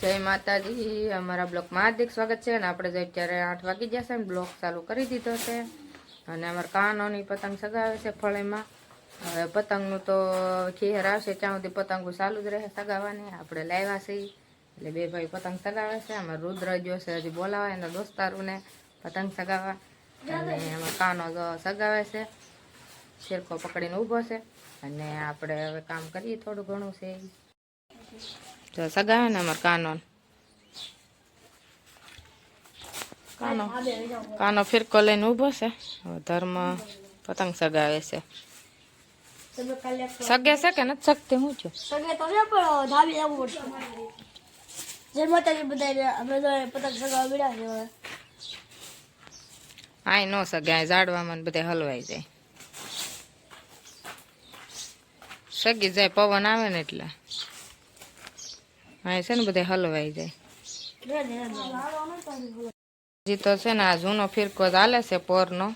જય માતાજી, અમારા બ્લોકમાં હાર્દિક સ્વાગત છે અને આપણે જો અત્યારે આઠ વાગી જશે ને બ્લોક ચાલુ કરી દીધો છે. અને અમારા કાનોની પતંગ સગાવે છે ફળેમાં. હવે પતંગનું તો ખેર આવશે, ત્યાં સુધી પતંગો ચાલુ જ રહે સગાવવાની આપણે લાવ્યા છીએ એટલે બે ભાઈ પતંગ સગાવે છે. અમારા રુદ્ર જોશે હજી બોલાવા એના દોસ્તારોને પતંગ સગાવવા. અને એમાં કાનો જો સગાવે છે શેરકો પકડીને ઊભો છે. અને આપણે હવે કામ કરીએ થોડું ઘણું છે. તો સગાવે ને અમાર કાનો કાનો કાનો ફિરકો લઈને ઊભો છે ધર્મ પતંગ સગાવે છે સગે છે કે નથી શકતી હું છું સગે તો છે પણ ધાબી આવવું પડશે જય માતાજી બધાને અમે તો પતંગ સગાવા મળ્યા છે આય નો સગે આય ઝાડવામાં બધે હલવાઈ જાય સગી જાય પવન આવે ને એટલે આય છે ને બધે હલવાઈ જાય. હજી તો છે ને આ જૂનો ફિરકો જ હાલે છે પોરનો.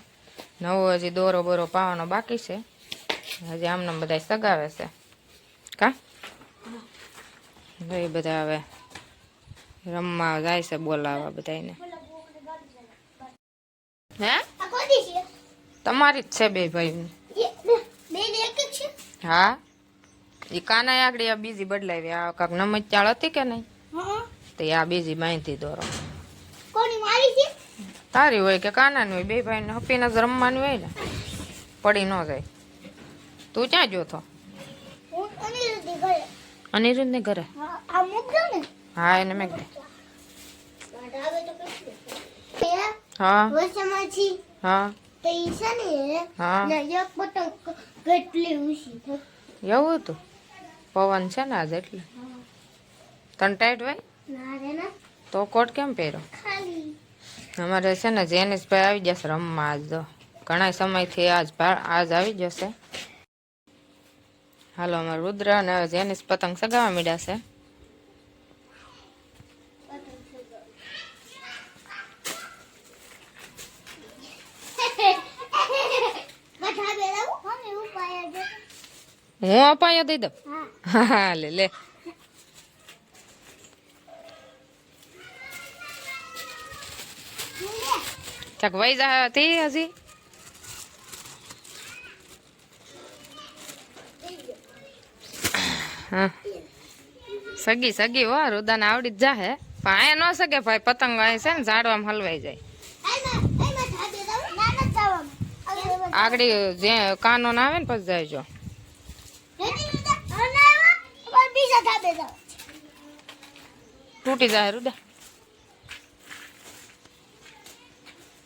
નવો હજી દોરો બોરો પાવાનો બાકી છે. હજી આમને બધા સગાવે છે. કા? એ બધા હવે રમવા જાય છે બોલાવા બધાને હે? તમારી જ છે બે ભાઈ હા. એ કાના આગળ આ બીજી બદલાવી. આ કાક નમજ ચાળ હતી કે નહીં? હા. તો એ આ બીજી બાંધી દોરો. કોની તારી હોય કે કાનાની હોય? બે ભાઈને હપીને જ રમવાનું હોય ને? પડી ન જાય. તું ક્યાં જોતો અનિરુદ્ધ ઘરે. ને ઘરે? હા આ મૂકજો ને? હા એને મેં હા. હા. હા. એવું હતું? પવન છે ને આજે એટલે. તન ટાઈટ હોય? તો કોટ કેમ પહેરો? અમારે છે ને જેનિસભાઈ આવી જશે રમવા આજ તો. ઘણા સમયથી આજ આજ આવી જશે. હાલો અમારે રુદ્ર અને જેનિસ પતંગ સગાવા મીડ્યા છે બધા બેરાવું હા એવું પાયા છે હું અપાયો દઈ દઉં? હા લે લે. ચક વઈ જા હતી હજી? હા. સગી સગી હો રુદાને આવડી જ જાહે. પણ અહીંયા ન સગે ભાઈ પતંગ અહીં છે ને ઝાડવામાં હલવાઈ જાય. આગળ જે કાનો ના આવે ને પછી જાય જો બીજા ધાબે જાવ તૂટી જાય રૂદા.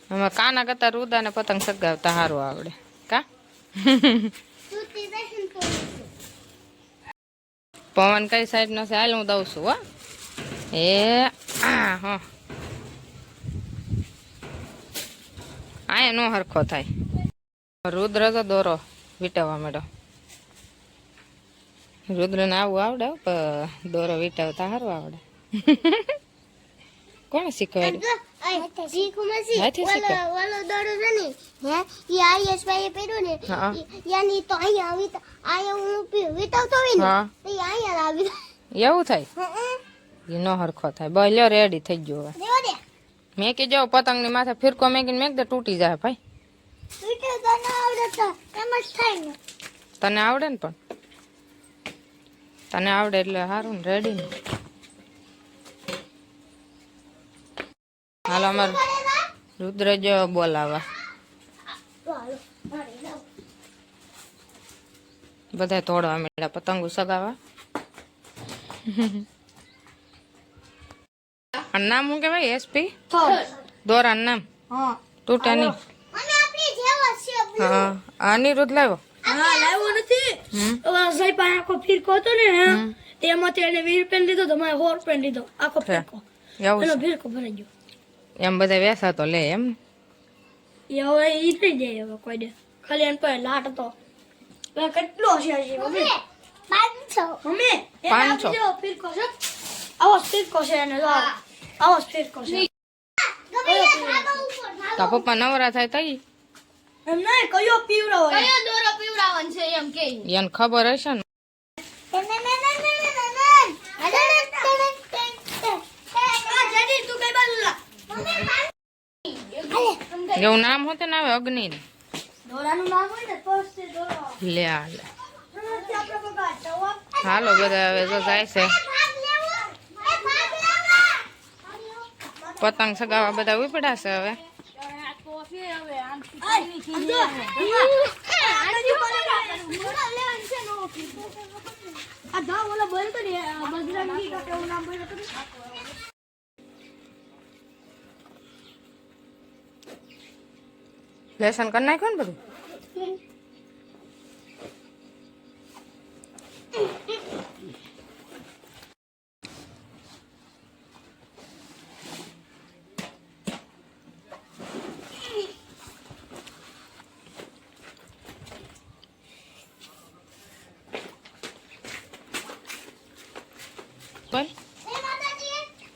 એમાં કાના કરતા રૂદા ને પતંગ સગાવતા સારું આવડે. કા? પવન કઈ સાઈડ નો છે? હાલ હું દઉં છું, હો. એ હા. હો નો હરખો થાય. રુદ્ર તો દોરો વીટવવા મેડો રુદ્ર ને આવું આવડે દોરો વીટવતા સારું આવડે. કોણે શીખવાડ્યું? એવું થાય? એ નો હરખો થાય. બોલ્યો રેડી થઈ ગયો હવે. દેવા કે મેં કીધું પતંગની માથે ફિરકો મેકીને મેક દે તૂટી જાય ભાઈ. વિટાવ તો ના આવડે તો એમ જ થાય ને. તને આવડે ને પણ? તને આવડે એટલે સારું ને રેડી ને. હાલો અમાર રુદ્ર જો બોલાવા. તો હાલો મારે જાવ બધા તોડવા માંડ્યા પતંગો સગાવા. આ નામ શું કહેવાય એસપી દોરાનું નામ? હા. તૂટે નહીં અને આપણી જેવા છે blue. હા અનિરુદ્ધ લાવ્યો? હા લાવ્યો નથી. હમ. ઓલા સાહેબ પાસે આખો ફિરકો હતો ને હે, તેમાંથી એને વીર પેન લીધો તો મારે હોર પેન લીધો. આખો છે. ફિરકો. એવું એનો છે. ફિરકો ભરાઈ ગયો. એમ બધા વેસા તો લે એમ. એ હવે ઈ થઈ જાય હવે કોઈ દે ખાલી એન પર લાટ તો કેટલો છે મમ્મી? પાંચસો. મમ્મી પાંચસો. ફિરકો છે. આવો ફિરકો છે એને આવો ફિરકો છે. તો પપ્પા નવરા થાય તઈ? એમ નહીં કયો પીવડો હોય કયો દોરો પીવડાવવાનો છે એમ કે. એને ખબર હશે ને? એવું નામ હોતે ને આવે અગ્નિ તો તે લે આ લે નથી આપણે બગા જવાબ હાલો બધા હવે જો જાય છે. પતંગ સગાવા બધા ઉપડ્યા છે હવે? આ ધા ઓલા બોલ તો બજરંગી કાકે નામ બોલ તો લેસન કરી નાખ્યું ને બધું?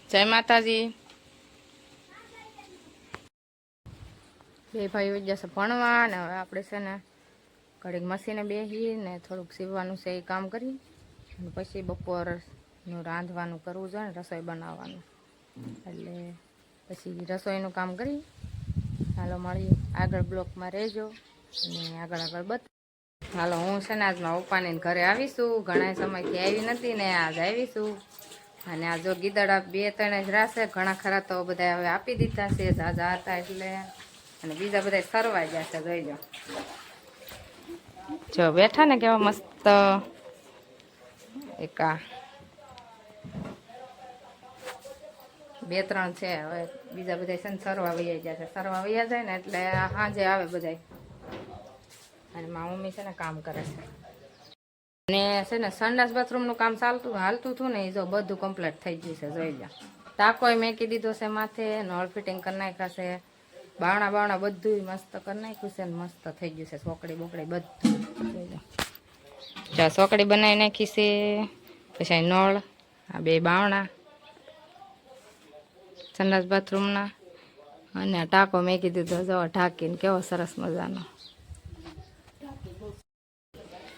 જય માતાજી. બે ભાઈઓ જશે ભણવા ને હવે આપણે છે ને ઘડીક મશીને બેસી ને થોડુંક સીવવાનું છે એ કામ કરી અને પછી બપોરનું રાંધવાનું કરવું જોઈએ ને, રસોઈ બનાવવાનું. એટલે પછી રસોઈનું કામ કરી હાલો, મળીએ. આગળ બ્લોકમાં રહેજો. અને આગળ આગળ બત હાલો, હું છે ને આજમાં પપ્પાની ઘરે આવીશું. ઘણા સમયથી આવી નથી ને આજ આવીશું. અને આ જો ગીદડા બે ત્રણ જ રાશે. ઘણા ખરા તો બધા હવે આપી દીધા છે. ઝાઝા હતા એટલે અને બીજા બધા સરવા ગયા છે જોઈ લો. જો બેઠા ને કેવા મસ્ત એકા બે ત્રણ છે હવે બીજા બધા છે ને સરવા વૈયા ગયા છે. સરવા વૈયા જાય ને એટલે સાંજે આવે બધા અને મારા મમ્મી છે ને કામ કરે છે. અને છે ને સંડાસ બાથરૂમનું કામ ચાલતું હાલતું હતું ને એ જો બધું કમ્પ્લીટ થઈ ગયું છે જોઈ લો. ટાંકોય મેકી દીધો છે માથે નળ ફિટિંગ કરી નાખ્યા છે. બાવણા બાવણા બધું મસ્ત કરી નાખ્યું છે ને મસ્ત થઈ ગયું છે. સોકડી બોકડી બધું. ચા સોકડી બનાવી નાખી છે, પછી નળ, આ બે બાવણા સંડાસ બાથરૂમના, અને આ ટાંકો મેકી દીધો જો ઢાંકીને કેવો સરસ મજાનો.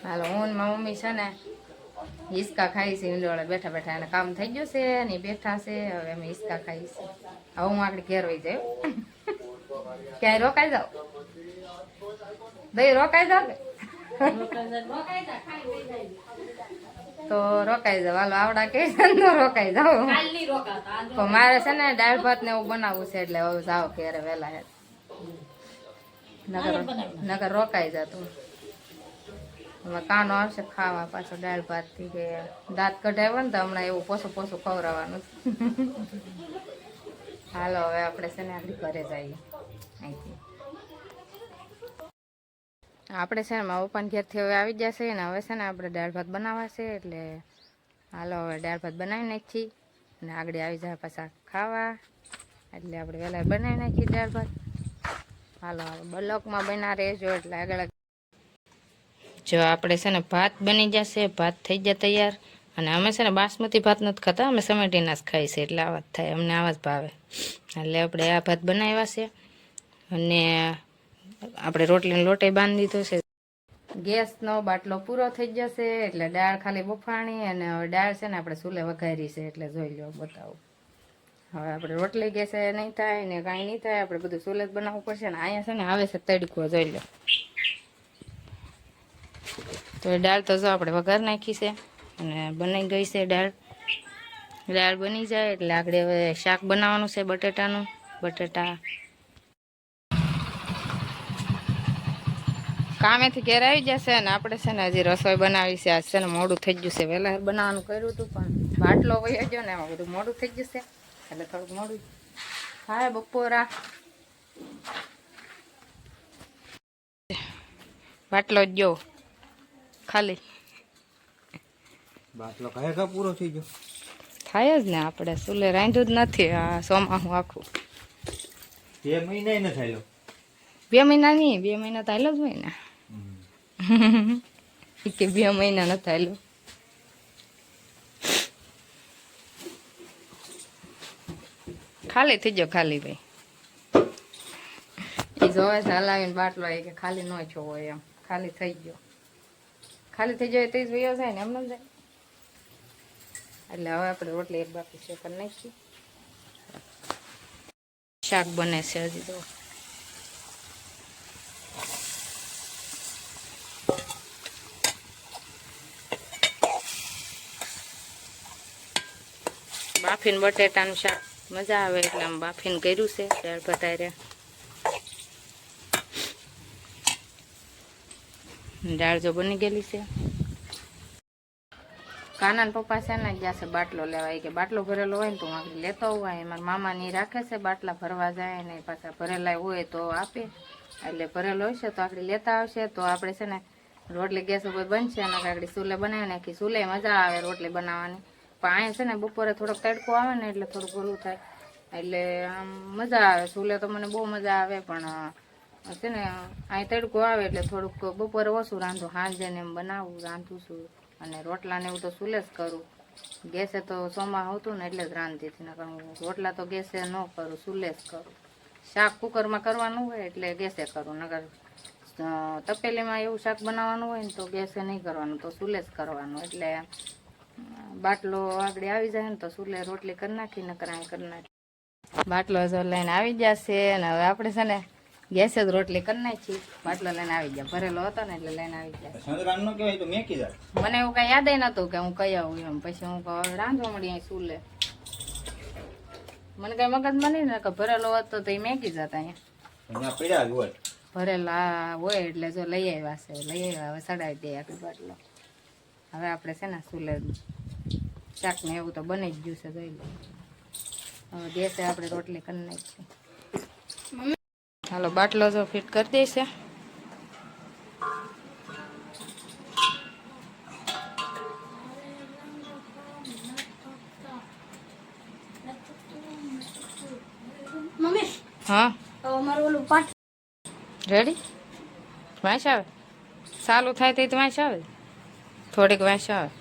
હાલો, હું મમ્મી છે ને હિસકા ખાઈ છે, ઈંડોળે બેઠા બેઠા એને કામ થઈ ગયું છે ને બેઠા છે, હવે અમે હિસકા ખાઈ છે. હવે હું આગળ ઘેર વહી જાય ક્યાંય રોકાઈ જાવ દહીં રોકાઈ જાવ ને? તો રોકાઈ જાવ હાલો આવડા કે રોકાઈ જાવ તો મારે છે ને દાળ ભાત ને એવું બનાવવું છે એટલે હવે જાવ ઘેરે વહેલા હે. નગર નગર રોકાઈ જતું હવે કાનો આવશે ખાવા પાછો દાળ ભાતથી કે દાંત કઢાવ્યો ને તો હમણાં એવું પોસું પોસું ખવડાવવાનું. હાલો હવે આપણે છે ને આગળ ઘરે જઈએ. આપણે છે ને, મારા પપ્પાને ઘેરથી હવે આવી જશે ને, હવે છે ને આપણે દાળ ભાત બનાવાશે એટલે હાલો હવે દાળ ભાત બનાવી નાખી અને આગળ આવી જાય પાછા ખાવા. એટલે આપણે વહેલા બનાવી નાખી દાળ ભાત. હાલો બ્લોકમાં બના રહેજો, એટલે આગળ જો. આપણે છે ને, ભાત બની જશે, ભાત થઈ જાય તૈયાર. અને અમે છે ને, બાસમતી ભાત નથી ખાતા, અમે સમેટીના જ ખાઈ છે, એટલે આવા જ થાય, અમને આવા જ ભાવે. એટલે આપણે આ ભાત બનાવ્યા છે. અને આપણે રોટલીનો લોટે બાંધી દીધો છે. ગેસનો બાટલો પૂરો થઈ જશે એટલે દાળ ખાલી બફાણી અને હવે દાળ છે ને આપણે ચૂલે વઘારી છે એટલે જોઈ લો બતાવું. હવે આપણે રોટલી ગેસે નહીં થાય ને કાંઈ નહીં થાય, આપણે બધું ચૂલે જ બનાવવું પડશે ને અહીંયા છે ને આવે છે તડકો, જોઈ લો. તો એ દાળ તો જો આપણે વઘાર નાખી છે અને બની ગઈ છે દાળ. દાળ બની જાય એટલે આગળ હવે શાક બનાવવાનું છે બટેટાનું. બટેટા કામેથી ઘેર આવી જશે અને આપણે છે ને હજી રસોઈ બનાવી છે. આજ છે ને મોડું થઈ ગયું છે. વહેલા બનાવવાનું કર્યું હતું પણ બાટલો વહી ગયો ને એમાં બધું મોડું થઈ જશે એટલે થોડુંક મોડું થાય બપોરા. બાટલો જ જો ખાલી. બાટલો કહે કા પૂરો થઈ ગયો? થાય જ ને આપણે. સુલે રાંધ્યું જ નથી. આ સોમાહું આખું. બે મહિના ન થયેલો? બે મહિના નહીં બે મહિના તો હાલો જ હોય ને. કે બે મહિના નથી હાલો ખાલી થઈ ગયો ખાલી ભાઈ. એ જોવે હલાવીને બાટલો કે ખાલી ન છો એમ. ખાલી થઈ ગયો. ખાલી થઈ જાય તો જ વયો ને એમ ન એટલે હવે આપણે રોટલી એક બાકી છે કરી નાખીએ. શાક બને છે હજી તો. બાફીને બટેટાનું શાક. મજા આવે એટલે આમ બાફીને કર્યું છે દાળ ભતારે. દાળ જો બની ગયેલી છે. કાના પપ્પા છે ને ગયા છે બાટલો લેવા. કે બાટલો ભરેલો હોય ને તો હું લેતો હોય મારા મામા ની રાખે છે બાટલા ભરવા જાય ને પાછા ભરેલા હોય તો આપે. એટલે ભરેલો હોય છે તો આગળ લેતા આવશે. તો આપણે છે ને રોટલી ગેસ ઉપર બનશે અને આગળ ચૂલે બનાવી નાખી ચૂલે મજા આવે રોટલી બનાવવાની. પણ અહીંયા છે ને બપોરે થોડોક તડકો આવે ને એટલે થોડુંક ઓલું થાય. એટલે આમ મજા આવે. ચૂલે તો મને બહુ મજા આવે, પણ છે ને, અહીં તડકો આવે એટલે થોડુંક બપોરે ઓછું રાંધું. સાંજે ને એમ બનાવું, રાંધું છું. અને રોટલા ને એવું તો ચૂલે જ કરું. ગેસે તો સોમાં આવતું ને એટલે જ રાંધતી હતી. નકર હું રોટલા તો ગેસે ન કરું ચૂલે જ કરું. શાક કુકરમાં કરવાનું હોય એટલે ગેસે કરું. નકર તપેલીમાં એવું શાક બનાવવાનું હોય ને તો ગેસે નહીં કરવાનું, તો ચૂલે જ કરવાનું. એટલે બાટલો આગળ આવી જાય ને તો સુલે રોટલી કરી નાખી નકર કરી નાખી. બાટલો જો લઈને આવી જશે અને હવે આપણે છે ને ગેસે જ રોટલી કરી નાખી. બાટલો લઈને આવી ગયા. ભરેલો હતો ને એટલે લઈને આવી નો જાય. મને એવું કઈ યાદ નતું કે હું કઈ આવું એમ. પછી હું રાંધવા મળી અહીં સુલે મને કઈ મગજમાં નહીં ને કે ભરેલો હતો તો એ મેકી જતા અહીંયા. ભરેલા હોય એટલે જો લઈ આવ્યા છે. લઈ આવ્યા હવે સડાવી દે આપણે બાટલો. હવે આપણે છે ને ચૂલે શાક ને એવું તો બની જ ગયું છે જોઈ લો. હવે ગેસે આપણે રોટલી કરી નાખીએ હાલો બાટલો જો ફિટ કરી દઈશે મમ્મી હા? રેડી વાંચ આવે? સારું થાય તો વાંચ આવે? થોડીક વાંચ. આવે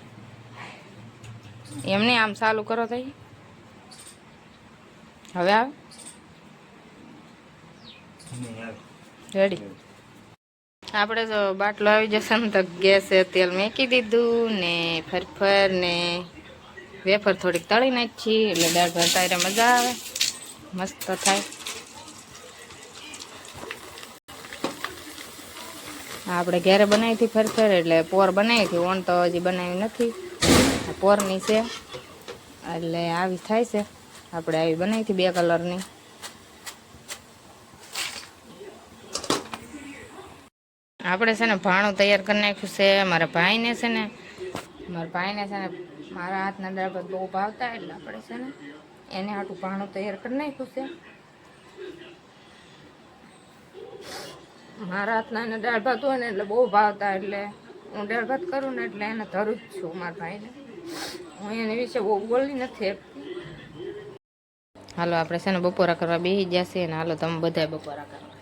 એમ નહીં આમ ચાલુ કરો તઈ હવે આવે. રેડી આપણે તો બાટલો આવી જશે ને તો ગેસે તેલ મેકી દીધું ને ફરફર ને વેફર થોડીક તળી નાખી, એટલે દાળ ભાત મજા આવે. મસ્ત થાય. આપણે ઘેરે બનાવી હતી ફરફર એટલે પોર બનાવી હતી ઓન તો હજી બનાવી નથી. પોરની છે, એટલે આવી થાય છે. આપણે આવી બનાવી હતી બે કલરની. આપણે છે ને ભાણું તૈયાર કરી નાખ્યું છે, મારા ભાઈને છે ને, મારા ભાઈને છે ને મારા હાથના દાળ બહુ ભાવતા, એટલે આપણે છે ને એને હાટું ભાણું તૈયાર કરી નાખ્યું છે. મારા હાથના એને દાળ ભાત હોય ને એટલે બહુ ભાવતા એટલે હું દાળ ભાત કરું ને એટલે એને ધરું જ છું મારા ભાઈને. હું એની વિશે બહુ બોલી નથી હાલો, આપણે છે ને બપોરા કરવા બેસી જશે ને હાલો, તમે બધા બપોરા કરવા.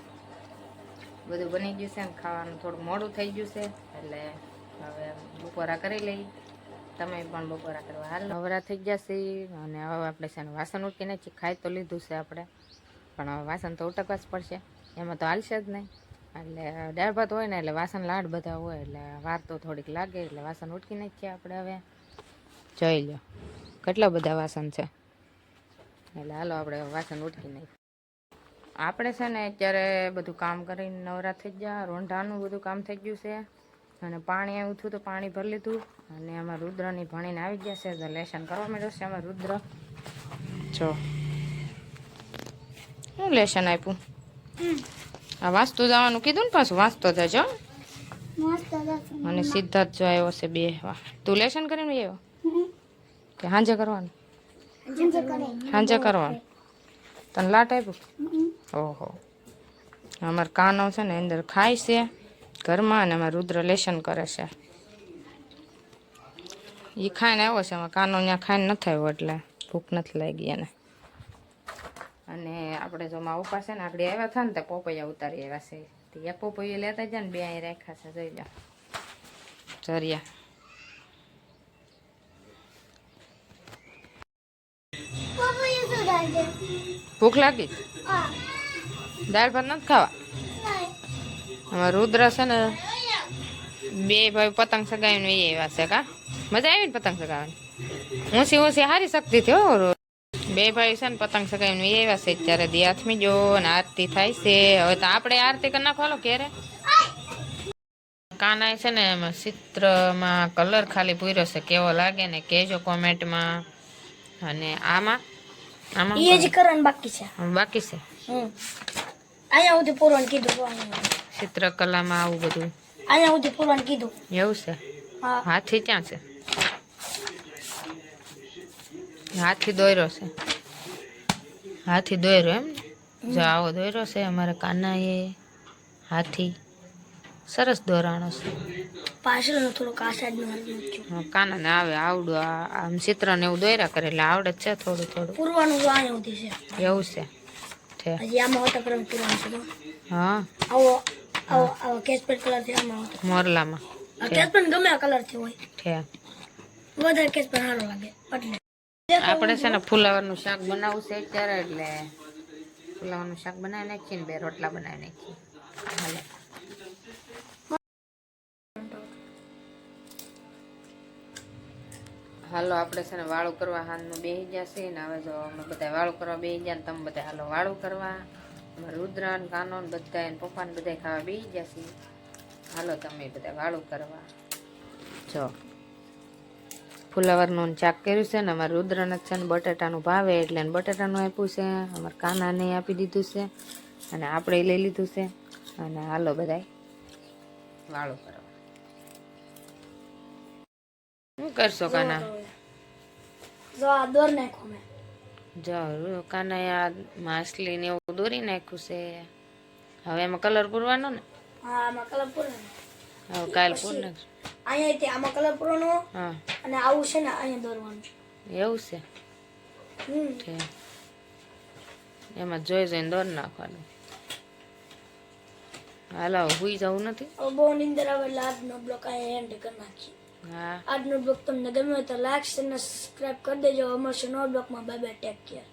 બધું બની ગયું છે ને, ખાવાનું થોડું મોડું થઈ ગયું છે, એટલે હવે બપોરા કરી લઈ તમે પણ બપોરા કરવા. હાલ, નવરા થઈ જશે અને હવે આપણે છે વાસણ ઉટકીને જ ખાઈ તો લીધું છે આપણે. પણ હવે વાસણ તો ઉટકવા જ પડશે. એમાં તો હાલશે જ નહીં. એટલે દાળ ભાત હોય ને એટલે વાસણ લાડ બધા હોય એટલે વાર તો થોડીક લાગે, એટલે વાસણ ઉટકી છે આપણે હવે. જોઈ લો, કેટલા બધા વાસણ છે? એટલે હાલો આપણે વાસણ ઉટકી નાખીએ. આપણે છે ને અત્યારે બધું કામ કરીને નવરા થઈ ગયા, રોંઢાનું બધું કામ થઈ ગયું છે. અને પાણી આવ્યું હતું તો પાણી ભરી લીધું. અને આમાં રુદ્રની ભણીને આવી ગયા છે, તો લેસન કરવા માંડ્યો છે આમાં રુદ્ર. જો. શું લેશન આપ્યું? આ વાંચતું જવાનું કીધું ને પાછું વાંચતો જજો. અને સિદ્ધાર્થ જો આવ્યો છે બે. વાહ. તું લેશન કરીને આવ્યો? કે સાંજે કરવાનું? હાંજે કરવાનું. તને લાટ આપ્યું? ઓહો. અમાર કાનો છે ને અંદર ખાય છે ઘરમાં અને અમારે રુદ્ર લેશન કરે છે. એ ખાઈને આવ્યો છે અમારે કાનો ત્યાં ખાઈને નથી આવ્યો એટલે ભૂખ નથી લાગી એને. અને આપણે જો મા ઉપા છે ને આગળ આવ્યા હતા ને તો પોપૈયા ઉતારી આવ્યા છે. તે એ પોપૈયા લેતા જાય ને બે અહીં રાખ્યા છે. જોઈ લો ડાલે ભૂખ લાગી? દાળ ભાત નથી ખાવા? નહીં રુદ્ર છે ને બે ભાઈ પતંગ સગાવીને એ આવ્યા છે કા? મજા આવી ને પતંગ સગાવવાની? ઊંચી ઊંચી હારી શકતી હતી હો બે ભાઈ છે ને પતંગ સગાવીને એ આવ્યા છે. અત્યારે દી હાથમી જો અને આરતી થાય છે. હવે તો આપણે આરતી કરી નાખવાલો ક્યારે કાનાય છે ને એમાં ચિત્રમાં કલર ખાલી પૂર્યો છે. કેવો લાગે ને કેજો કોમેન્ટમાં. અને આમાં? આમાં એ જ કરવાનું બાકી છે. બાકી છે? અહીંયા સુધી પૂરવાનું કીધું ચિત્રકલામાં આવું બધું. અહીંયા સુધી પૂરવાનું કીધું. એવું છે? હાથી ક્યાં છે? હાથી દોર્યો છે. હાથી દોર્યો એમ જો આવો દોર્યો છે અમારે કાનાએ હાથી. સરસ દોરાણો છે. પાછળનું છે કાનાને આવે આવડું આમ ચિત્ર ને એવું દોર્યા કરે એટલે આવડે છે થોડું થોડું. પૂરવાનું તો છે. એવું છે. છે. હજી આમાં હોતા કરવાનું પૂરવાનું છે હા. આવો આવો આવો કેસપેટ કલરથી આમાં હોતો. મોરલામાં. કેસપેટ ગમે કલરથી હોય. છે. વધારે કેસપેટ સારો લાગે એટલે આપણે છે ને ફુલાવાનું શાક બનાવવું છે અત્યારે એટલે ફુલાવાનું શાક બનાવી નાખીએ ને બે રોટલા બનાવી નાખીએ. હાલે. આપણે છે ને વાળું કરવા હાથનું બેસી જશે ને હવે જો અમે બધા વાળું કરવા બેસી ગયા ને તમે બધા હાલો વાળું કરવા. રુદ્ર ને કાનો બધા એને પપ્પા ને બધા ખાવા બેસી જશે હાલો, તમે બધા વાળું કરવા. જો. ફુલાવરનું ચાક કર્યું છે ને અમારે રુદ્રને છે ને બટાટાનું ભાવે એટલે બટાટાનું આપ્યું છે. અમારે કાનાને આપી દીધું છે અને આપણે લઈ લીધું છે. અને હાલો બધાય. વાળો કરવા. શું કરશો કાના? જો કાના દોર નાખો મેં. જો રુ- કાનાએ આ માછલી ને એવું દોરી નાખ્યું છે. હવે એમાં કલર પૂરવાનો ને? હા કલર પૂરવાનો. હવે કાલ પૂર નાખશું અહીંયા તે આમાં કલર પૂરવાનો હા. અને આવું છે ને અહીંયા દોરવાનું એવું છે? હમ. એમાં જોઈ જોઈને દોર નાખવાનું. હાલો હુઈ જવું નથી? બહુ નિંદર આવે એટલે આજનો બ્લોક અહીંયા એન્ડ કરી નાખીએ. આજનો બ્લોગ તમને ગમ્યો હોય તો લાઈક અને સબસ્ક્રાઇબ કરી દેજો. અમરશે નો બ્લોગમાં બાય બાય ટેક કેર